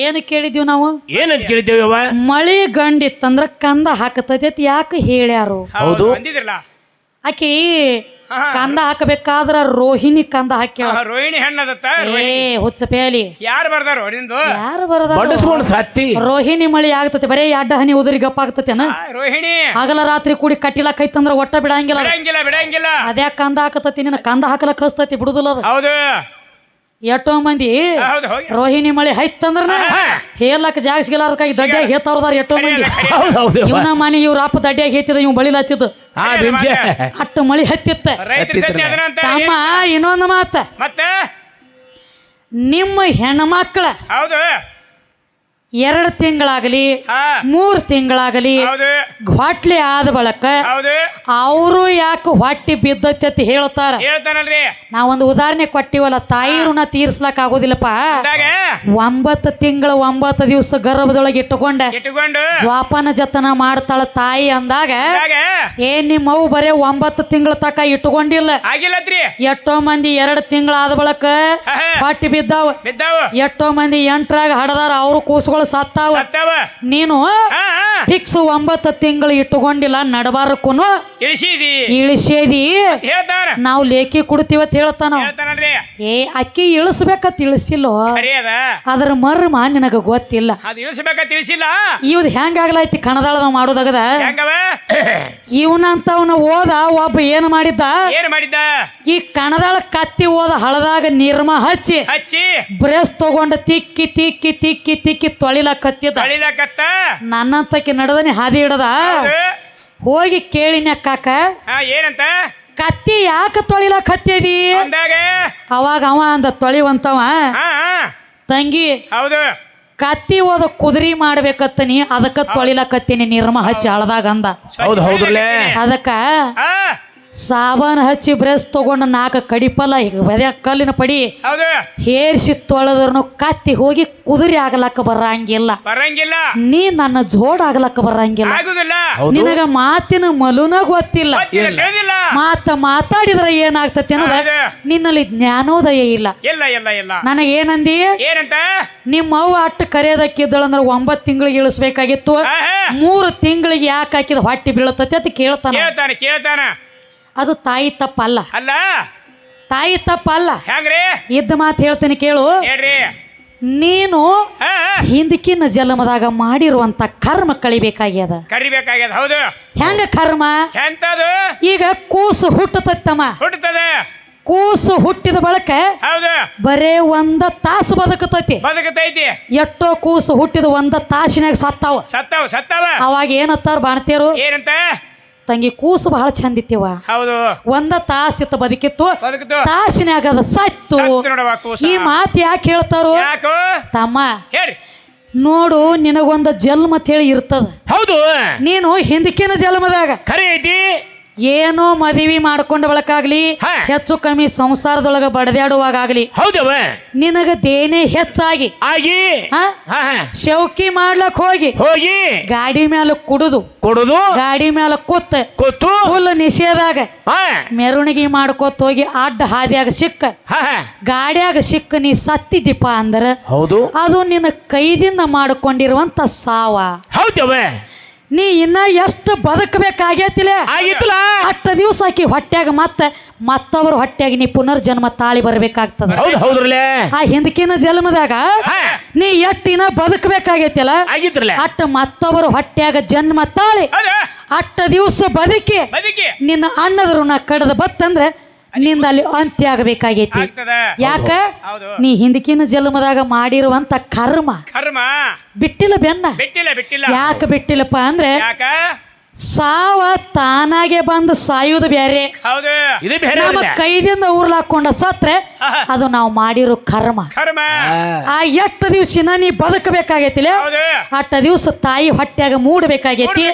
ಏನು ಕೇಳಿದ್ವಿ ನಾವು? ಏನಂತ ಕೇಳಿದ್ದೇವವ ಮಳಿ ಗಂಡಿತ್ತಂದ್ರ ಕಂದ ಹಾಕತೈತಿ ಯಾಕ ಯಾಕೆ ಹೇಳ್ಯಾರು? ಹೌದು. ಆಕಿ. ಕಂದ ಹಾಕಬೇಕಾದ್ರ ರೋಹಿಣಿ ಕಂದ ಹಾಕಿ ರೋಹಿಣಿ ಹೆಣ್ಣದತ್ತ? ಏ ಹುಚ್ಚ ಪೇಲಿ ಯಾರು ಬರ್ದಾರು ನಿಂದು? ಯಾರು ಬರದ ಬಡಿಸ್ಕೊಂಡು ಸತ್ತಿ. ರೋಹಿಣಿ ಮಳಿ ಆಗ್ತತಿ ಬರೇ ಅಡ್ಡ ಹನಿ ಉದರಿ ಗಪ್ಪ ಆಗ್ತತೇನ ಆ, ರೋಹಿಣಿ. ಹಗಲ ರಾತ್ರಿ ಕೂಡಿ ಕಟ್ಟಿಲಕೈತಂದ್ರ ಒಟ್ಟ ಬಿಡಂಗಿಲ್ಲ. ಬಿಡಂಗಿಲ್ಲ ಬಿಡಂಗಿಲ್ಲ. ಅದ್ಯಾಕ ಕಂದ ಹಾಕತತಿ ನಿನ್ನ ಕಂದ ಹಾಕಲ ಹಸ್ತತಿ ಬಿಡುದಿಲ್ಲ ಅದು. ಹೌದು. ಎಷ್ಟೋ ಮಂದಿ ಹೌದು ಹೋಗಿ. ರೋಹಿಣಿ ಮಳೆ ಹೈತಂದ್ರ ಹೇಳಕ್ ಜಾಗ ಸಿಗಲಾರ್ದಕ್ಕಾಗಿ ದಡ್ಡಿಯಾಗ ಹೇತಾವ್ರದಾರ ಎಷ್ಟೋ ಮಂದಿ. ಹೌದು ಹೌದು ಇವನ ಮನೆ ಇವ್ರ ಅಪ್ಪ ದಡ್ಡ್ಯಾಗ ಹೇತಿದ ಇವ್ ಬಳಿಲಾತಿದ್ದು ಹಾ ಬಿಂಬೆ ಅಟ್ಟ ಮಳಿ ಹತ್ತಿತ್ತ. ರೈತರ ಸತ್ಯ ಅದನ್ನ ಅಂತ ತಮ್ಮ ಇನ್ನೊಂದು ಮಾತ. ಮತ್ತೆ? ನಿಮ್ಮ ಹೆಣ್ಮಕ್ಳ ಹೌದು. ಎರಡು ತಿಂಗಳಾಗಲಿ ಮೂರು ತಿಂಗಳಾಗಲಿ ಹೊಟ್ಲಿ ಆದ ಬಳಕ ಅವರು ಯಾಕೆ ಹೊಟ್ಟಿ ಬಿದ್ದತಿ ಅಂತ ಹೇಳ್ತಾರ ನಾವೊಂದು ಉದಾಹರಣೆ ಕೊಟ್ಟಿವಲ್ಲ ತಾಯಿ ಋಣ ತೀರ್ಸ್ಲಕ್ ಆಗೋದಿಲ್ಲಪ್ಪ. ಒಂಬತ್ತು ತಿಂಗಳ ಒಂಬತ್ತು ದಿವಸ ಗರ್ಭದೊಳಗೆ ಇಟ್ಟುಕೊಂಡ. ಜ್ವಾಪನ ಜತನ ಮಾಡ್ತಾಳ ತಾಯಿ ಅಂದಾಗ ಏನ್ ನಿಮ್ಮವು ಬರೇ ಒಂಬತ್ತು ತಿಂಗಳ ತಕ ಇಟ್ಟುಕೊಂಡಿಲ್ಲ. ಎಷ್ಟೋ ಮಂದಿ ಎರಡು ತಿಂಗಳಾದ ಬಳಕ. ಹೊಟ್ಟಿ ಬಿದ್ದಾವ. ಬಿದ್ದಾವ. ಎಷ್ಟೋ ಮಂದಿ ಎಂಟ್ರಾಗ ಹಡದಾರ ಅವರು ಕೂಸುಗಳು ಸತ್ತಾವ. ಸತ್ತಾವ. ನೀನು ಹಾ ಫಿಕ್ಸ್ ಒಂಬತ್ತು ತಿಂಗಳು ಇಟ್ಟುಕೊಂಡಿಲ್ಲ ನಡಬಾರಕ್ಕೂ ಇಳಿಸಿದಿ. ಇಳಿಸೇದಿ. ನಾವು ಲೇಖಿ ಕೊಡ್ತೀವತ್ ಹೇಳ್ತಾನ. ಹೇಳ್ತಾನಲ್ರಿ. ಏ ಅಕ್ಕಿ ಇಳಿಸ್ಬೇಕತ್ ಇಳಿಸಿಲ್ಲೋ? ಸರಿ ಅದ. ಅದ್ರ ಮರ್ಮ ನಿನಗ ಗೊತ್ತಿಲ್ಲ. ಅದು ಇಳಿಸ್ಬೇಕ ತಿಳಿಸಿಲ್ಲ ಇವ್ದು ಹೆಂಗಾಗ್ಲೈತಿ ಕಣದಾಳದ ಮಾಡೋದಾಗದ? ಹೆಂಗವ? ಇವನಂತವನ ಓದ ಒಬ್ಬ ಏನ್ ಮಾಡಿದ್ದ? ಏನ್ ಮಾಡಿದ್ದ? ಈ ಕಣದಾಳ ಕತ್ತಿ ಓದ ಹಳದಾಗ ನಿರ್ಮ ಹಚ್ಚಿ ಹಚ್ಚಿ. ಬ್ರೆಸ್ ತಗೊಂಡ ತಿಕ್ಕಿ ತಿಕ್ಕಿ ತಿಕ್ಕಿ ತಿಕ್ಕಿ ತೊಳಿಲಕತ್ತಿದ್ದ ತಳಿಲಕತ್ತ? ನನ್ನಂತಕ್ಕೆ ನಡೆದನಿ ಹಾದಿ ಹಿಡದ? ಹೋಗಿ ಕೇಳಿನ ಕಾಕ ಏನಂತ? ಕತ್ತಿ ಯಾಕ ತೊಳಿಲ ಅಂದಾಗ? ಅವಾಗ ಅವ ಅಂದ ತೊಳಿವಂತವ. ತಂಗಿ ಹೌದು. ಕತ್ತಿ ಓದ ಕುದುರಿ ಮಾಡ್ಬೇಕತ್ತನಿ ಅದಕ್ಕ ತೊಳಿಲಕತ್ತೀನಿ ನಿರ್ಮ ಹಚ್ಚಿ ಹಳದಾಗ ಅಂದ. ಹೌದು ಅದಕ್ಕ ಸಾಬಾನ್ ಹಚ್ಚಿ ಬ್ರಷ್ ತಗೊಂಡ ನಾಲ್ಕು ಕಡಿಪಲ್ಲ ಈಗ ಬದೇ ಕಲ್ಲಿನ ಪಡಿ. ಹೌದು. ಹೇರ್ಸಿ ತೊಳೆದ್ರು ಕತ್ತಿ ಹೋಗಿ ಕುದುರೆ ಆಗ್ಲಕ್ಕ ಬರಂಗಿಲ್ಲ. ಬರಂಗಿಲ್ಲ. ನೀ ನನ್ನ ಜೋಡ್ ಆಗ್ಲಕ್ಕ ಬರಂಗಿಲ್ಲ. ಆಗುದಿಲ್ಲ. ಹೌದು. ನಿನಗ ಮಾತಿನ ಮಲುನ ಗೊತ್ತಿಲ್ಲ. ಗೊತ್ತಿಲ್ಲ, ತಿಳಿದಿಲ್ಲ. ಮಾತ ಮಾತಾಡಿದ್ರ ಏನಾಗ್ತತಿ ಅನ್ನೋದ. ನಿನ್ನಲ್ಲಿ ಜ್ಞಾನೋದಯ ಇಲ್ಲ. ಇಲ್ಲ ಇಲ್ಲ ಇಲ್ಲ. ನನಗೇನಂದಿ ಏನಂತ? ನಿಮ್ಮ ಅವ್ವ ಅಟ್ಟು ಕರೆಯೋದಕ್ಕಿದ್ದಳಂದ್ರ ಒಂಬತ್ತು ತಿಂಗಳಿಗೆ ಇಳಿಸ್ಬೇಕಾಗಿತ್ತು. ಮೂರು ತಿಂಗಳಿಗೆ ಯಾಕೆ ಹಾಕಿದ ಹೊಟ್ಟಿ ಬೀಳತತಿ ಅಂತ ಕೇಳ್ತಾನ. ಕೇಳ್ತಾನೆ ಕೇಳ್ತಾನ. ಅದು ತಾಯಿ ತಪ್ಪಲ್ಲ. ಅಲ್ಲ. ತಾಯಿ ತಪ್ಪಲ್ಲ. ಹೆಂಗ್ರಿ ಇದ್ದ ಮಾತು ಹೇಳ್ತೀನಿ ಕೇಳು. ಹೇಳ್ರಿ. ನೀನು ಹಾ ಹಾ. ಹಿಂದಕ್ಕಿನ ಜನ್ಮದಾಗ ಮಾಡಿರುವಂತ ಕರ್ಮ ಕಳಿಬೇಕಾಗ್ಯದ. ಕರಿಬೇಕಾಗ್ಯದ ಹೌದು. ಹೆಂಗ ಕರ್ಮ? ಎಂತದು? ಈಗ ಕೂಸು ಹುಟ್ಟತತ್ತಮ್ಮ ಹುಟ್ಟತದೆ ಕೂಸು ಹುಟ್ಟಿದ ಬಳಕ ಹೌದು. ಬರೇ ಒಂದ ತಾಸು ಬದುಕತೈತಿ ಬದುಕತೈತಿ ಎಷ್ಟೋ ಕೂಸು ಹುಟ್ಟಿದ ಒಂದ ತಾಸಿನಾಗ ಸತ್ತಾವ. ಸತ್ತಾವ ಸತ್ತಾವ. ಅವಾಗ ಏನತ್ತಾರ ಬಾಣತಿಯರು? ಏನಂತ? ತಂಗಿ ಕೂಸು ಬಹಳ ಚಂದಿತ್ತಿವ ಹೌದು. ಒಂದ ತಾಸಿತ್ತು ಬದುಕಿತ್ತು. ಬದುಕುತ್ತು. ತಾಸಿನಾಗ ಅದು ಸತ್ತು. ಸತ್ತು ನೋಡವ ಕೂಸ. ಈ ಮಾತು ಯಾಕೆ ಹೇಳ್ತಾರೋ? ಯಾಕೋ? ತಮ್ಮ ಹೇಳ್ರಿ. ನೋಡು ನಿನಗೊಂದು ಜನ್ಮ ಹೇಳಿ ಇರ್ತದ. ಹೌದು. ನೀನು ಹಿಂದಕ್ಕಿನ ಜನ್ಮದಾಗ. ಖರೆ ಐತಿ. ಏನೋ ಮದುವೆ ಮಾಡ್ಕೊಂಡ ಬಳಕಾಗ್ಲಿ ಹಾ. ಹೆಚ್ಚು ಕಮ್ಮಿ ಸಂಸಾರದೊಳಗ ಬಡದಾಡುವಾಗಲಿ ಹೌದವ ನಿನಗ ದೇನೆ ಹೆಚ್ಚಾಗಿ. ಆಗಿ. ಹಾ? ಹಾ ಹಾ. ಶೌಕಿ ಮಾಡ್ಲಕ್ ಹೋಗಿ. ಹೋಗಿ. ಗಾಡಿ ಮೇಲೆ ಕುಡುದು. ಕೊಡುದು. ಗಾಡಿ ಮೇಲೆ ಕೂತ್. ಕೂತು. ಫುಲ್ ನಿಷೇಧಾಗ. ಹಾ. ಮೆರವಣಿಗೆ ಮಾಡ್ಕೋತ ಹೋಗಿ ಅಡ್ಡ ಹಾದಿಯಾಗ ಸಿಕ್ಕ. ಹಾ ಹಾ. ಗಾಡ್ಯಾಗ ಸಿಕ್ಕ ನೀ ಸತ್ತಿದ್ದೀಪ ಅಂದ್ರ ಹೌದು. ಅದು ನಿನ್ನ ಕೈದಿಂದ ಮಾಡ್ಕೊಂಡಿರುವಂತ ಸಾವ. ಹೌದವ ನೀ ಇನ್ನ ಎಷ್ಟು ಬದುಕಬೇಕಾಗೈತಿಲ್ಲ ಆಗಿತ್ತಲ್ಲ ಅಷ್ಟ ದಿವಸ ಆಕಿ ಹೊಟ್ಯಾಗ ಮತ್ತೆ ಮತ್ತೊಬ್ಬರ ಹೊಟ್ಯಾಗ ನೀ ಪುನರ್ಜನ್ಮ ತಾಳಿ ಬರ್ಬೇಕಾಗ್ತದ. ಹೌದು ಆ ಹಿಂದಕಿನ ಜನ್ಮದಾಗ ನೀ ಎಷ್ಟು ಇನ್ನ ಬದುಕಬೇಕಾಗೈತಿಲ್ಲ ಆಗಿದ್ರಲ್ಲ ಅಟ್ಟ ಮತ್ತೊಬ್ಬರ ಹೊಟ್ಯಾಗ ಜನ್ಮ ತಾಳಿ. ಅಷ್ಟ ಅಟ್ಟ ದಿವಸ ಬದುಕಿ ಬದುಕಿ. ನಿನ್ನ ಅನ್ನದ ಋಣ ಕಡದ ಬತ್ತಂದ್ರೆ ನಿಂದ ಅಲ್ಲಿ ಅಂತ್ಯ ಆಗಬೇಕಾಗೈತಿ. ಆಗ್ತದ. ಯಾಕ? ಹೌದು. ನೀ ಹಿಂದಕಿನ ಜನ್ಮದಾಗ ಮಾಡಿರುವಂತ ಕರ್ಮ. ಕರ್ಮ. ಬಿಟ್ಟಿಲ್ಲ ಬೆನ್ನ. ಬಿಟ್ಟಿಲ್ಲ ಬಿಟ್ಟಿಲ್ಲ. ಯಾಕೆ ಬಿಟ್ಟಿಲ್ಲಪ್ಪ ಅಂದ್ರೆ ಯಾಕ? ಸಾವ ತಾನಾಗೆ ಬಂದು ಸಾಯುವುದು ಬ್ಯಾರೆ ಹೌದು. ಇದು ಬೇರೆ ನಮ್ಮ ಕೈದಿಂದ ಊರ್ಲಾಕೊಂಡ ಸತ್ರೆ ಅದು ನಾವು ಮಾಡಿರೋ ಕರ್ಮ. ಕರ್ಮ. ಆ ಎಟ್ಟು ದಿವ್ಸಿನ ನೀ ಬದುಕಬೇಕಾಗೈತಿಲ್ಲ ಹೌದು. ಅಟ್ಟ ದಿವ್ಸ ತಾಯಿ ಹೊಟ್ಯಾಗ ಮೂಡಬೇಕಾಗೈತಿ.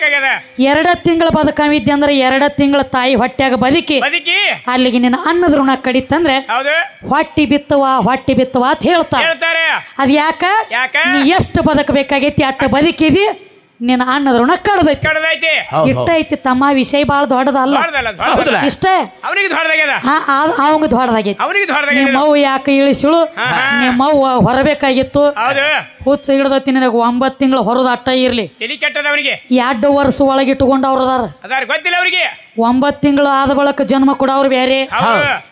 ಎರಡ ತಿಂಗಳ ಬದುಕವಿದ್ದೆ ಅಂದ್ರೆ ಎರಡ ತಿಂಗಳ ತಾಯಿ ಹೊಟ್ಯಾಗ ಬದುಕಿ. ಬದುಕಿ. ಅಲ್ಲಿಗೆ ನಿನ್ನ ಅನ್ನದ ಋಣ ಕಡಿತಂದ್ರೆ ಹೌದು. ಹೊಟ್ಟಿ ಬಿತ್ತುವ ಹೊಟ್ಟಿ ಬಿತ್ತುವ ಅಂತ ಹೇಳ್ತಾರ. ಹೇಳ್ತಾರೆ. ಅದ್ ಯಾಕ ಯಾಕ? ನೀ ಎಷ್ಟು ಬದುಕಬೇಕಾಗೈತಿ ಅಟ್ಟ ಬದುಕಿದಿ? ನಿನ್ನ ಋಣ ಕಡ್ದೈತಿ ಕಡದೈತಿ ಐತಿ ತಮ್ಮ ವಿಷಯ ಬಾಳ ದೊಡ್ಡದಲ್ಲ. ದೊಡ್ಡದಲ್ಲ ಹೌದಲ್ಲ? ಇಷ್ಟೇ? ಅವನಿಗೆ ದೊಡ್ಡದಾಗ್ಯದ. ಅವಂಗ ದೊಡ್ಡದಾಗೈತಿ. ಅವನಿಗೆ ದೊಡ್ಡದಾಗ್ಯದ ನಿಮ್ಮವ್ವ ಯಾಕೆ ಇಳಿಸಿಳು? ಹಾ, ಹಾ. ನಿಮ್ಮವ್ವ ಹೊರಬೇಕಾಗಿತ್ತು. ಹೌದು. ಹುಚ್ಚ ಹಿಡ್ದತಿ ನಿನಗೆ ಒಂಬತ್ತು ತಿಂಗಳು ಹೊರದ ಅಟ್ಟ ಇರ್ಲಿ. ತಲಿ ಕೆಟ್ಟದ ಅವನಿಗೆ. ಎರಡು ವರ್ಷ ಒಳಗಿಟ್ಟುಕೊಂಡು ಅವ್ರದಾರ. ಅವ್ರು ಅದಾರ ಅದಾರ ಗೊತ್ತಿಲ್ಲ ಅವರಿಗೆ. ಒಂಬತ್ತು ತಿಂಗಳು ಆದ ಬಳಿಕ ಜನ್ಮ ಕೊಡವ್ರು ಬೇರೆ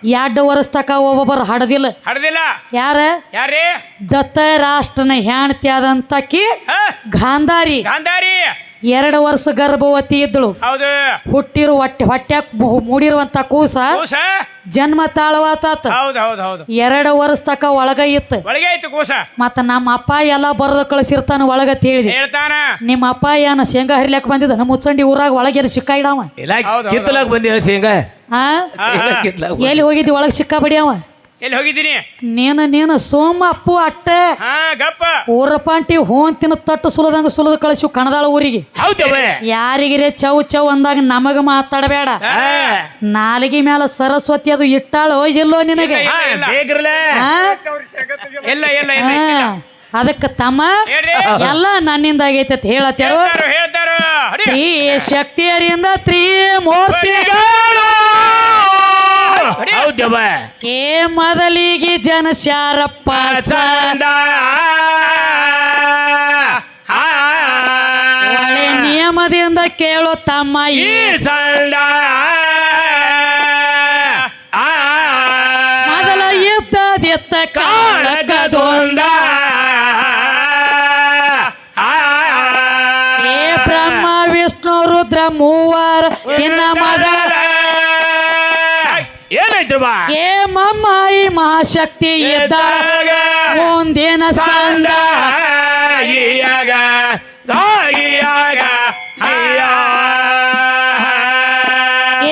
ಎರಡು ವರ್ಷ ತಕ ಒಬ್ಬೊಬ್ಬರು ಹಡದಿಲ್ಲ. ಹಡದಿಲ್ಲ. ಯಾರ? ಯಾರೇ ದತ್ತ ರಾಷ್ಟ್ರನ ಹೆಣ್ತಿ ಆದಂತಕಿ ಗಾಂಧಾರಿ. ಗಾಂಧಾರಿ. ಎರಡು ವರ್ಷ ಗರ್ಭವತಿ ಇದ್ದಳು ಹೌದು. ಹುಟ್ಟಿರು ಹೊಟ್ಟೆ ಹೊಟ್ಯಾಗ ಮೂಡಿರುವಂತ ಕೂಸ ಕೂಸ? ಜನ್ಮ ತಾಳವಾತಾತ. ಹೌದು ಹೌದು ಹೌದು. ಎರಡು ವರ್ಷ ತಕ ಒಳಗ ಇತ್ತು. ಒಳಗೆ ಕೂಸ. ಮತ್ತ ನಮ್ಮ ಅಪ್ಪ ಎಲ್ಲ ಬರೆದು ಕಳಿಸಿರ್ತಾನ ಒಳಗ ತಿಳಿದ ಹೇಳ್ತಾನ. ನಿಮ್ಮ ಅಪ್ಪ ಏನ ಶೇಂಗಾ ಹರಿಲಕ್ ಬಂದಿದ್ದ? ನಮ್ಮ ಮುಚ್ಚಂಡಿ ಊರಾಗ ಒಳಗೆ ಸಿಕ್ಕ ಇಡವ. ಕಿತ್ತಲಾಗ ಬಂದಿ ಶೇಂಗಾ? ಹಾ. ಎಲ್ಲಿ ಹೋಗಿದ್ದಿ ಒಳಗೆ ಸಿಕ್ಕ ಬಡಿಯವ? ಎಲ್ಲಿ ಹೋಗಿದ್ದೀನಿ? ನೀನ ನೀನ ಸೋಮ ಅಪ್ಪು ಅಟ್ಟೆ ಹಾ ಗಪ್ಪ. ಊರಪಾಂಟಿ ಹೋಂತಿನ ತಟ್ಟು ಸುಲದಂಗ ಸುಲದ ಕಳಿಸು ಕಣದಾಳ ಊರಿಗೆ. ಹೌದವ ಯಾರಿಗಿರೇ ಚೌ ಚೌ ಅಂದಾಗ ನಮಗ ಮಾತಾಡಬೇಡ. ಹಾ. ನಾಲಿಗೆ ಮ್ಯಾಲ ಸರಸ್ವತಿ ಅದು ಇಟ್ಟಾಳೋ ಇಲ್ಲೋ ನಿನಗೆ? ಇಲ್ಲ, ಇಲ್ಲ. ಇಲ್ಲ. ಆ, ಅದಕ್ಕ ತಮ್ಮ ಎಲ್ಲ ನನ್ನಿಂದ ಆಗೈತೆ ಅಂತ ಹೇಳತ್ಯಾರು ಹೇಳ್ತಾರು ಹೇಳ್ತಾರು. ಅಡಿ. ತ್ರೀ ಶಕ್ತಿಯರಿಂದ ತ್ರೀ ಮೂರ್ತಿ ಹೌದವ ಏ ಮೊದಲಿಗೆ ಜನಶಾರಪ್ಪ ಸಂದ ಒಳ್ಳೆ ನಿಯಮದಿಂದ ಕೇಳೋ ತಮ್ಮ ಈ ಸಂದ ಮೊದಲ ಇದ್ದದಿತ್ತ ಕಾಳಗದೊಂದ ಏ ಬ್ರಹ್ಮ ವಿಷ್ಣು ರುದ್ರ ಮೂವರ ತಿನ್ನ ಮದ ಬಾ ಏ ಮಮ್ಮ ಈ ಮಹಾಶಕ್ತಿ ಇದ್ದ ಮುಂದಿನ ಸಂದ. ಈಯಾಗ ದಾಗಿಯಾಗ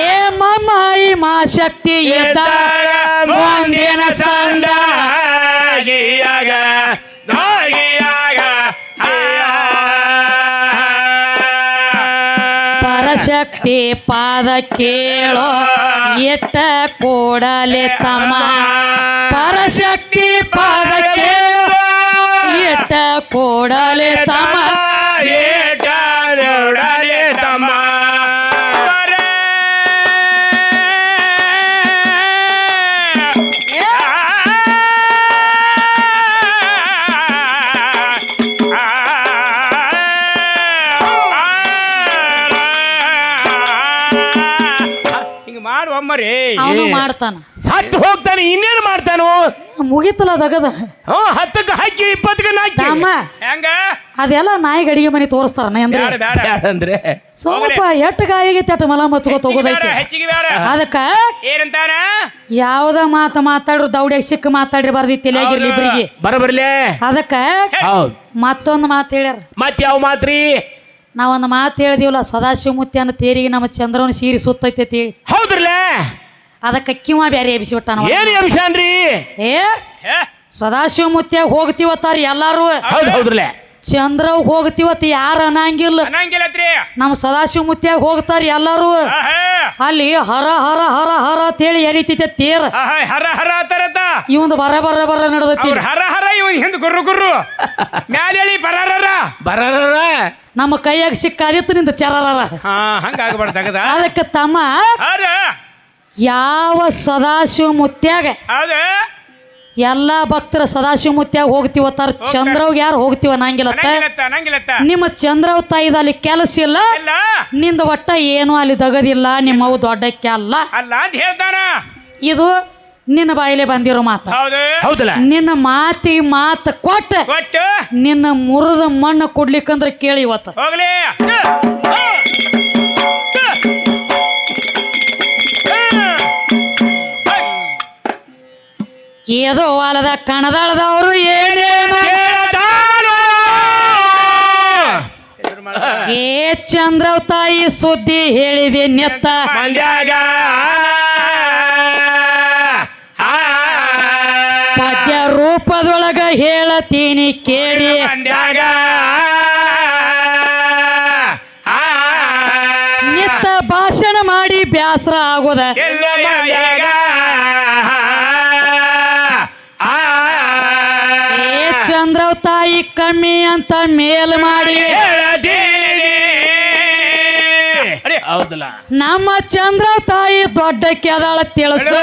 ಏ ಮಮ್ಮ ಈ ಮಹಾಶಕ್ತಿ ಮುಂದಿನ ಸಂದ ಪರಶಕ್ತಿ ಪಾದ ಕೇಳೋ ಎತ್ತ ಕೂಡಲೆ ತಮ್ಮ ಪರಶಕ್ತಿ ಪಾದ ಕೇಳೋ ಎತ್ತ ಕೂಡಲೆ ತಮ್ಮ. ಅಮ್ಮರಿ ಅವನು ಮಾಡ್ತಾನ. ಸತ್ತು ಹೋಗ್ತಾನೆ ಇನ್ನೇನು ಮಾಡ್ತಾನು? ಮುಗಿತಲ್ಲ ದಗದ ಹ್ಞೂ ಹತ್ತಕ್ಕೆ ಹಾಕಿ ಇಪ್ಪತ್ತಕ್ಕೆ ಹಾಕಿ ಅಮ್ಮ ಹೆಂಗ? ಅದೆಲ್ಲ ನಾಯಿಗೆ ಅಡಿಗೆ ಮನೆ ತೋರಿಸ್ತಾರ ಅಂದ್ರೆ? ಬ್ಯಾಡ ಅಂದ್ರೆ? ಸ್ವಲ್ಪ ಎಟ್ಟ ಗಾಯಿಗೆ ತೆಟ್ಟ ಮಲ ಮಚ್ಕೋ ಹೆಚ್ಚಿಗೆ ಬೇಡ ಅದಕ್ಕ ಏನಂತಾನ? ಯಾವ್ದ ಮಾತು ಮಾತಾಡ್ರು ದೌಡ್ಯಾಗ ಸಿಕ್ಕ ಮಾತಾಡ್ರಿ ಬರ್ದಿ ತಲೆಯಾಗಿರ್ಲಿ ಹೌದು. ಇಬ್ರಿಗೆ. ಬರಬರ್ಲೆ ಅದಕ್ಕ ಹೌದು. ಮತ್ತೊಂದು ಮಾತು ಹೇಳ್ಯಾರ. ಮತ್ ಯಾವ ಮಾತ್ರಿ? ನಾವೊಂದು ಮಾತು ಹೇಳಿದೀವಲ್ಲ ಸದಾಶಿವಮೂರ್ತಿಯನ್ನ ತೇರಿಗೆ ನಮ್ಮ ಚಂದ್ರವನ ಸೀರಿ ಸುತ್ತೈತೈತಿ. ಹೌದ್ರಲ್ಲೇ? ಅದಕ್ಕೆ ಕಿವ ಬ್ಯಾರೆ ಎಬ್ಸಿಬಿಟ್ಟಾನ ಏನ್ ಅಂಶಾನ್ರಿ ಏ ಸದಾಶಿವಮೂರ್ತಿಯಾಗ ಹೋಗ್ತಿವತ್ತಾರ ಎಲ್ಲಾರು? ಹೌದ್ ಹೌದ್ರಲ್ಲೇ. ಚಂದ್ರವ್ ಹೋಗ್ತಿವತ್ ಯಾರು ಅನ್ನಂಗಿಲ್ಲ ಅನ್ನಂಗಿಲ್ಲತ್ರಿ ನಮ್ಮ ಸದಾಶಿವಮೂರ್ತಿಯಾಗ ಹೋಗ್ತಾರ ಎಲ್ಲಾರು. ಅಲ್ಲಿ ಹರ ಹರ ಹರ ಹರ ಅಂತ ಹೇಳಿ ಎರಿತೈತೆ ತೇರ. ಹರ ಹರ ತರತ ಇವಂದು ಬರ ಬರ ಬರ ನಡೆದೈತಿ ಹರ ಹರ ಇವ್ ಹಿಂದ್ ಗುರ್ರು ಗುರ್ರು. ಮ್ಯಾಲೆ ಹೇಳಿ ಬರರ ಬರರ ನಮ್ಮ ಕೈಯಾಗ ಸಿಕ್ಕಾದಿತ್ತು ನಿಂದ ಚರರ ಅದಕ್ಕೆ ತಮ್ಮ ಹರ ಯಾವ ಮುತ್ಯಾಗ ಹೌದ ಎಲ್ಲ ಭಕ್ತರ ಸದಾಶಿವಮೂರ್ತಿಯಾಗ ಹೋಗ್ತಿವತ್ತಾರ ಚಂದ್ರವ್ಗೆ ಯಾರು ಹೋಗ್ತಿವ? ಅನ್ನಂಗಿಲ್ಲತ್ತ ನಿಮ್ಮ ಚಂದ್ರವ್ ತಾಯಿದ ಅಲ್ಲಿ ಕೆಲಸ ಇಲ್ಲ. ಇಲ್ಲ. ನಿಂದ ಒಟ್ಟ ಏನು ಅಲ್ಲಿ ದಗದಿಲ್ಲ ನಿಮ್ಮ ದೊಡ್ಡಕ್ಕೆ ಅಲ್ಲ. ಅಲ್ಲ ಅಂತ ಹೇಳ್ತಾನ. ಇದು ನಿನ್ನ ಬಾಯಿಲೆ ಬಂದಿರೋ ಮಾತ. ಹೌದಲ್ಲ? ನಿನ್ನ ಮಾತಿ ಮಾತು ಕೊಟ್ಟ. ನಿನ್ನ ಮುರಿದ ಮಣ್ಣು ಕೊಡ್ಲಿಕ್ಕಂದ್ರೆ ಕೇಳಿ ಇವತ್ತು. ಏದೋ ಹೊಲದ ಕಣದಳದವರು ಏನೇನು ಏ ಚಂದ್ರವ್ ತಾಯಿ ಸುದ್ದಿ ಹೇಳಿದೆ ನೆತ್ತ. ಪದ್ಯ ರೂಪದೊಳಗ ಹೇಳತೀನಿ ಕೇಳಿ. ನಿತ್ತ ಭಾಷಣ ಮಾಡಿ ಬ್ಯಾಸರ ಆಗೋದ. ಕಮ್ಮಿ ಅಂತ ಮೇಲ್ ಮಾಡಿ. ಹೌದಲ್ಲ? ನಮ್ಮ ಚಂದ್ರ ತಾಯಿ ದೊಡ್ಡ ಕೆದಾಳ ತಿಳಿಸು.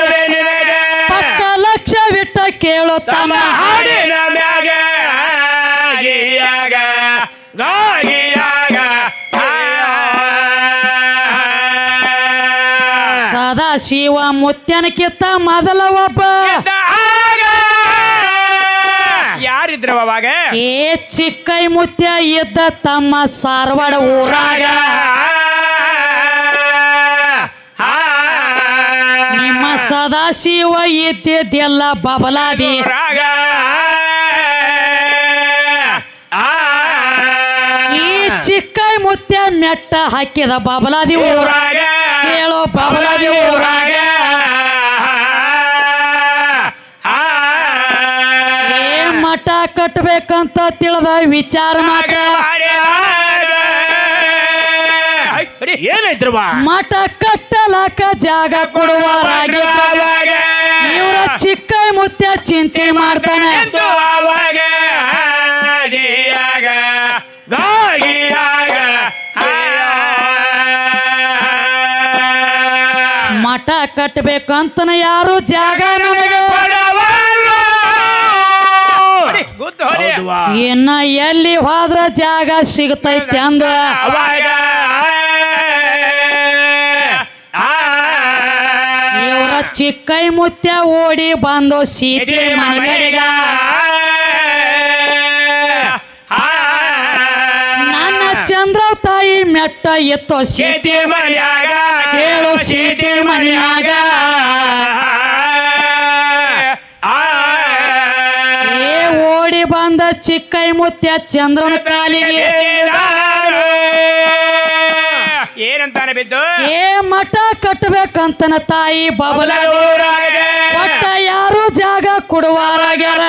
ಪಕ್ಕ ಲಕ್ಷ ಬಿಟ್ಟ ಕೇಳು ತಮ್ಮ ತಮ್ಮ ಹಾಡಿನ ಮ್ಯಾಗ ಗಾಗಿಯಾಗ ಗಾಗಿಯಾಗ ಸದಾ ಶಿವ ಕಿತ್ತ ಮೊದಲ ಒಬ್ಬ. ಯಾರಿದ್ರು ಅವಾಗ? ಏ ಚಿಕ್ಕೈ ಮುತ್ಯ ಇದ್ದ ತಮ್ಮ ಸಾರವಾಡ ಊರಾಗ. ನಿಮ್ಮ ಸದಾಶಿವ ಇದ್ದಿದ್ದೆಲ್ಲ ಬಬಲಾದಿ. ಈ ಚಿಕ್ಕೈ ಮುತ್ಯ ಮೆಟ್ಟ ಹಾಕಿದ ಬಬಲಾದಿ ಊರಾಗ. ಹೇಳೋ ಬಬಲಾದಿ ಊರಾಗ. ಮಠ ಕಟ್ಬೇಕಂತ ತಿಳಿದ ವಿಚಾರ ಮಾತ್ರ. ಏನೈತ್ರವ ಮಠ ಕಟ್ಟಲಕ ಜಾಗ ಕೊಡುವರಾಗಿ ಇವರ ಚಿಕ್ಕ ಮುತ್ಯ ಚಿಂತೆ ಮಾಡ್ತಾನೆ. ಮಠ ಕಟ್ಟಬೇಕು ಅಂತನ ಯಾರು ಜಾಗ ಇನ್ನ ಎಲ್ಲಿ ಹೋದ್ರ ಜಾಗ ಸಿಗತೈತಿ ಅಂದ ಇವರ ಚಿಕ್ಕೈ ಮುತ್ಯ ಓಡಿ ಬಂದು ಸೀತೆ ಮನೆಗ ನನ್ನ ಚಂದ್ರ ತಾಯಿ ಮೆಟ್ಟ ಎತ್ತೋ ಸೀತೆ ಮನ್ಯಾಗ ಕೇಳು ಸೀತೆ ಮನ್ಯಾಗ ಚಿಕ್ಕೈ ಮುತ್ಯ ಚಂದ್ರನ ಕಾಲಿಗೆ. ಏನಂತಾನೆ ಬಿದ್ದು? ಏ ಮಠ ಕಟ್ಟಬೇಕಂತನ ತಾಯಿ ಬಬಲ ಒಟ್ಟ ಯಾರು ಜಾಗ ಕೊಡುವಾರಾಗ್ಯಾರ?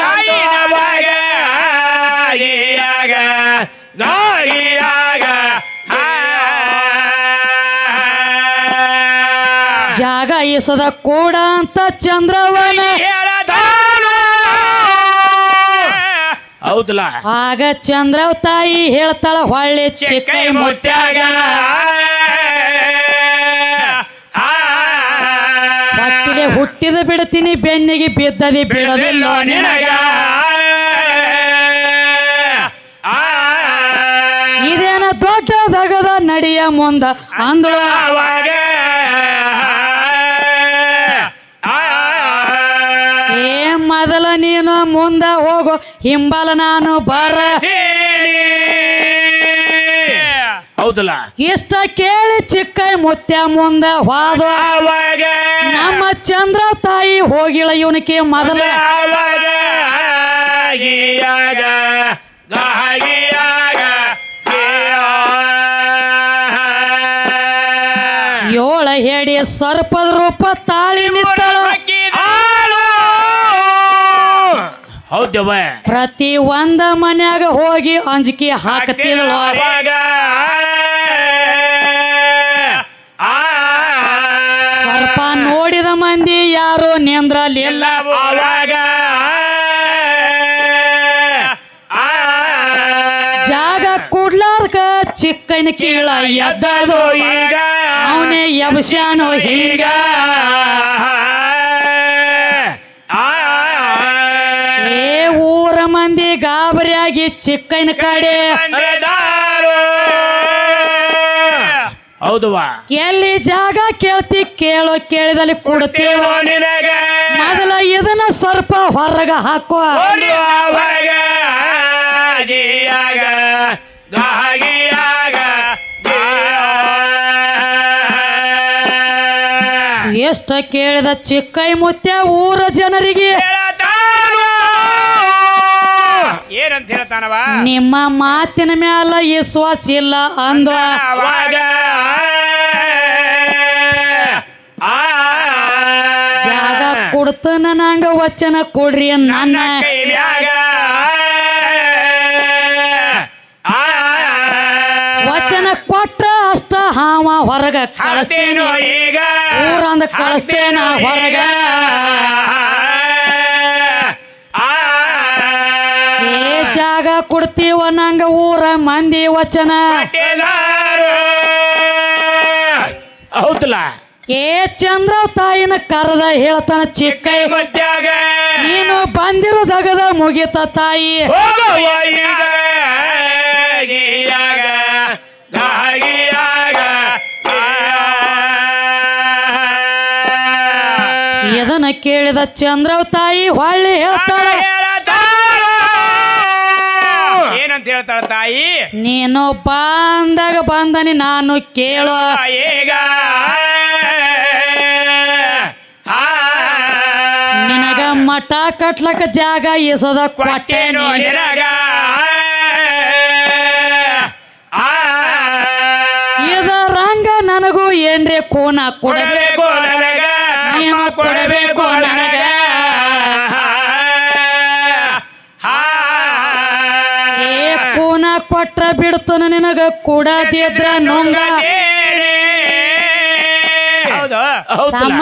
ಜಾಗ ಇಸದ ಕೂಡ ಅಂತ ಚಂದ್ರವನ. ಹೌದಲ್ಲ? ಆಗ ಚಂದ್ರವ್ ತಾಯಿ ಹೇಳ್ತಾಳ ಹೊಳ್ಳಿ ಚಿಕ್ಕೈ ಹೊಟ್ಟಿಗೆ ಹುಟ್ಟಿದ ಬಿಡ್ತೀನಿ ಬೆನ್ನಿಗೆ ಬಿದ್ದದಿ ಬಿಡೋದಿಲ್ಲ ನಿನಗ. ಇದೇನ ದೊಡ್ಡ ದಗದ ನಡಿಯ ಮುಂದ ಅಂದಳ. ಮೊದಲ ನೀನು ಮುಂದ ಹೋಗು ಹಿಂಬಲ ನಾನು ಬರ. ಹೌದಲ್ಲ? ಇಷ್ಟ ಕೇಳಿ ಚಿಕ್ಕ ಮುತ್ಯ ಮುಂದ ಹೋದ. ನಮ್ಮ ಚಂದ್ರ ತಾಯಿ ಹೋಗಿಳ ಇವನಿಗೆ ಮೊದಲ. ಏಳ ಹೇಡಿ ಸರ್ಪದ ರೂಪ ತಾಳಿ ನಿತ್ತಳ ಹೌದವ ಪ್ರತಿ ಒಂದ ಮನ್ಯಾಗ ಹೋಗಿ ಅಂಜಿಕೆ ಹಾಕತಿದ್ಳು ಆವಾಗ ಸರ್ಪ ನೋಡಿದ ಮಂದಿ ಯಾರು ನಿಂದ್ರಲಿಲ್ಲ ಅವಾಗ ಜಾಗ ಕೂಡ್ಲಾರ್ಕ ಚಿಕ್ಕನ ಕೀಳ ಎದ್ದದು ಈಗ ಅವನೇ ಎಬ್ಸ್ಯಾನು ಹೀಗ ಮಂದಿ ಗಾಬರಿಯಾಗಿ ಚಿಕ್ಕನ ಕಡೆ. ಹೌದವಾ. ಎಲ್ಲಿ ಜಾಗ ಕೇಳ್ತಿ ಕೇಳೋ ಕೇಳಿದಲ್ಲಿ ಕೊಡ್ತೇವ? ಮೊದಲ ಇದನ್ನ ಸ್ವಲ್ಪ ಹೊರಗ ಹಾಕೋ. ಎಷ್ಟ ಕೇಳಿದ ಚಿಕ್ಕೈ ಮುತ್ಯ ಊರ ಜನರಿಗೆ? ಏನಂತ ಹೇಳ್ತಾನವ. ನಿಮ್ಮ ಮಾತಿನ ಮ್ಯಾಲ ವಿಶ್ವಾಸ ಇಲ್ಲ ಅಂದ. ಅವಾಗ. ಜಾಗ ಕೊಡ್ತನ ನಂಗ ವಚನ ಕೊಡ್ರಿ ನನ್ನ ವಚನ ಕೊಟ್ಟ ಅಷ್ಟ ಹಾವ ಹೊರಗ ಕಳಿಸ್ತೇನು. ಈಗ. ಊರಂದ ಕಳಿಸ್ತೇನ ಹೊರಗ. ಕೊಡ್ತೀವ ನಂಗ ಊರ ಮಂದಿ ವಚನ. ಹೌದಲ್ಲ? ಏ ಚಂದ್ರ ತಾಯಿನ ಕರೆದ ಹೇಳ್ತಾನ ಚಿಕ್ಕ ಮಧ್ಯಾಗ. ನೀನು ಬಂದಿರೋದಗದ ಮುಗಿತ ತಾಯಿ. ಇದನ್ನ ಕೇಳಿದ ಚಂದ್ರ ತಾಯಿ ಹೊಳ್ಳಿ ಹೇಳ್ತಾಳ. ಹೇಳ್ತಾಳ ತಾಯಿ? ನೀನು ಬಂದಾಗ ಬಂದನಿ ನಾನು ಕೇಳೋ ಈಗ. ನಿನಗ ಮಠ ಕಟ್ಲಕ ಜಾಗ ಎಸದ ಕೊಟ್ಟೇನು ನಿನಗ. ಆ, ಇದ ರಂಗ ನನಗೂ ಏನ್ರಿ? ಕೋನ ಕೊಡಬೇಕು. ನನಗ. ನೀನು ಕೊಡಬೇಕು ನನಗ. ಬಿಡ್ತನ ನಿನಗ? ಕೂಡಾದಿದ್ರ ನೊಂಗ. ಹೌದು. ತಮ್ಮ.